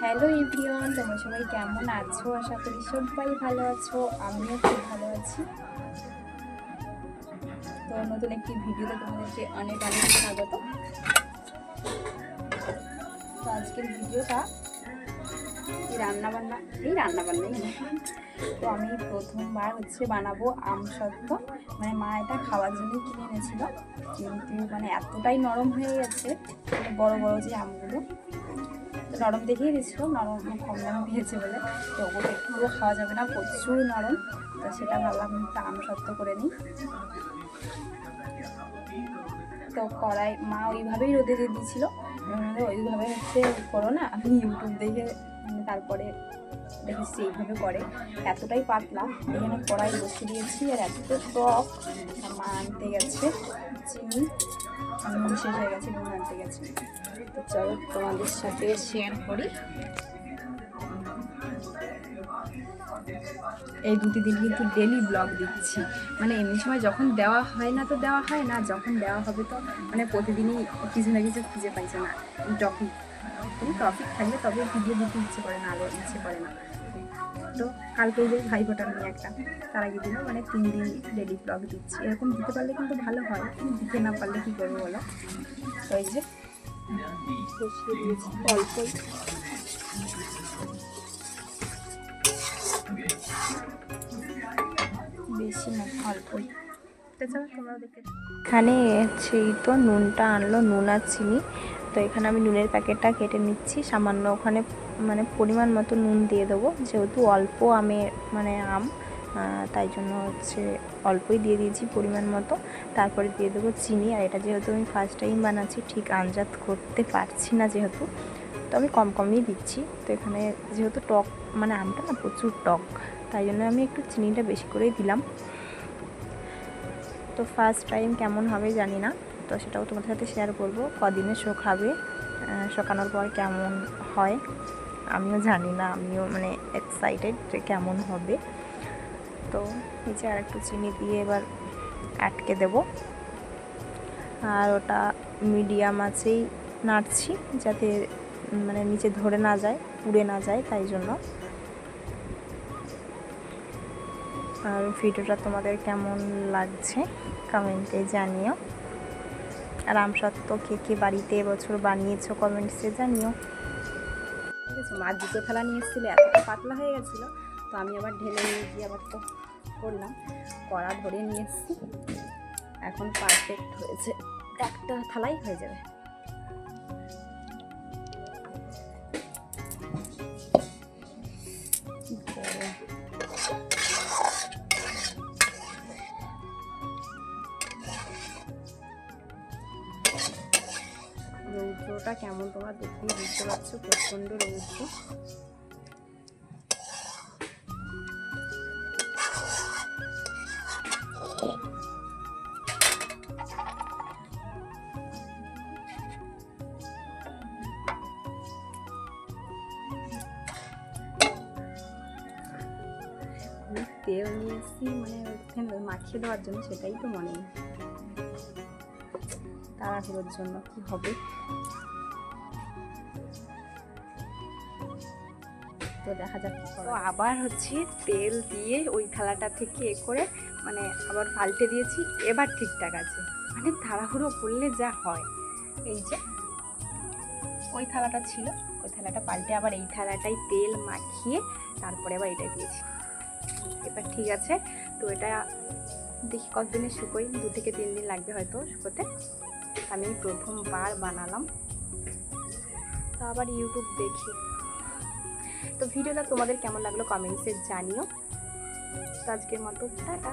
Hello everyone, তোমরা সবাই কেমন আছো? আশা করি সবাই ভালো আছো, আমিও খুব ভালো আছি। তো নতুন একটি ভিডিওতে তোমাদেরকে অনেক অনেক স্বাগত। তো আজকের ভিডিওটা রান্নাবান্না, এই রান্নাবান্নাই না। তো আমি প্রথমবার হচ্ছে বানাবো আম সত্ত্ব। মানে মা এটা খাওয়ার জন্য কিনে এনেছিল। কিন্তু মানে এতটাই নরম হয়ে গেছে মানে বড় বড় যে আমগুলো। নরম দেখেই দিয়েছিল নরম কম দামে পেয়েছে বলে। তো ওগুলো একটুও খাওয়া যাবে না প্রচুর নরম। তো সেটা ভাবলাম আম সত্ত্ব করে নিই। তো কড়াই, মা ওইভাবেই রোদে দিয়ে দিয়েছিল। মানে ওইভাবে হচ্ছে করো না, আমি ইউটিউব দেখে মানে তারপরে দেখেছি এইভাবে করে। এতটাই পাতলা, এখানে কড়াই বসে দিয়েছি, আর এত টক মা আনতে গেছে চিনি। নুন শেষ হয়ে আনতে চলো, তোমাদের সাথে শেয়ার করি। এই দুটি দিন কিন্তু ডেলি ব্লগ দিচ্ছি। মানে এমনি সময় যখন দেওয়া হয় না তো দেওয়া হয় না, যখন দেওয়া হবে তো মানে প্রতিদিনই কিছু না কিছু খুঁজে পাইছে না। টপিক কোনো টপিক থাকলে তবে ভিডিও দিতে ইচ্ছে করে না আরও ইচ্ছে করে না। তো কালকে যে ভাই ফোটার নিয়ে একটা তার আগে দিনও মানে তিন দিন ডেলি ব্লগ দিচ্ছি। এরকম দিতে পারলে কিন্তু ভালো হয় দিতে না পারলে কী করব বলো? এই যে দিয়েছি অল্পই। বেশি না, অল্পই। এখানে এই তো নুনটা আনলো, নুন আর চিনি। তো এখানে আমি নুনের প্যাকেটটা কেটে নিচ্ছি। সামান্য ওখানে মানে পরিমাণ মতো নুন দিয়ে দেবো। যেহেতু অল্প আমের মানে আম তাই জন্য হচ্ছে অল্পই দিয়ে দিয়েছি পরিমাণ মতো। তারপরে দিয়ে দেবো চিনি। আর এটা যেহেতু আমি ফার্স্ট টাইম বানাচ্ছি, ঠিক আঞ্জাত করতে পারছি না যেহেতু। তো আমি কম কমই দিচ্ছি। তো এখানে যেহেতু টক মানে আমটা না প্রচুর টক, তাই জন্য আমি একটু চিনিটা বেশি করেই দিলাম। তো ফার্স্ট টাইম কেমন হবে জানি না, তো সেটাও তোমাদের সাথে শেয়ার করব। কদিনে শো খাবে শোকানোর পর কেমন হয়, আমিও জানি না, আমিও মানে এক্সাইটেড যে কেমন হবে। তো নিচে আর একটু চিনি দিয়ে এবার আটকে দেব। আর ওটা মিডিয়াম আছেই, নাড়ছি যাতে মানে নিচে ধরে না যায়, পুড়ে না যায়, তাই জন্য। আর ভিডিওটা তোমাদের কেমন লাগছে কমেন্টে জানিও। আর আমসত্ত্ব কে কে বাড়িতে এবছর বানিয়েছো কমেন্টসে জানিও। ঠিক আছে, মা দুটো থালা নিয়ে এসেছিল, এতটা পাতলা হয়ে গেছিল, তো আমি আবার ঢেলে নিয়ে গিয়ে আবার তো করলাম, কড়া ধরে নিয়ে এসেছি। এখন পারফেক্ট হয়েছে। একটা থালাই হয়ে যাবে। রৌদ্রটা কেমন তোমরা দেখতেই বুঝতে পারছ? প্রচণ্ড রৌদ্র তেল নিয়ে এসেছি মানে মাখিয়ে দেওয়ার জন্য, সেটাই তো মনে তাড়াহুড়োর জন্য কি হবে? তো দেখা যাক তো আবার হচ্ছে তেল দিয়ে ওই থালাটা থেকে এ করে মানে আবার পাল্টে দিয়েছি। এবার ঠিকঠাক আছে। মানে তাড়াহুড়ো করলে যা হয়। এই যে ওই থালাটা ছিল। ওই থালাটা পাল্টে আবার এই থালাটাই তেল মাখিয়ে তারপরে আবার এটা দিয়েছি। এবার ঠিক আছে। তো এটা দেখি কতদিনে শুকোই? দু থেকে তিন দিন লাগবে হয়তো শুকোতে। আমি প্রথমবার বানালাম। তো আবার ইউটিউব দেখি। তো ভিডিওটা তোমাদের কেমন লাগল কমেন্টসে জানিও। তো আজকের মতো টাটা।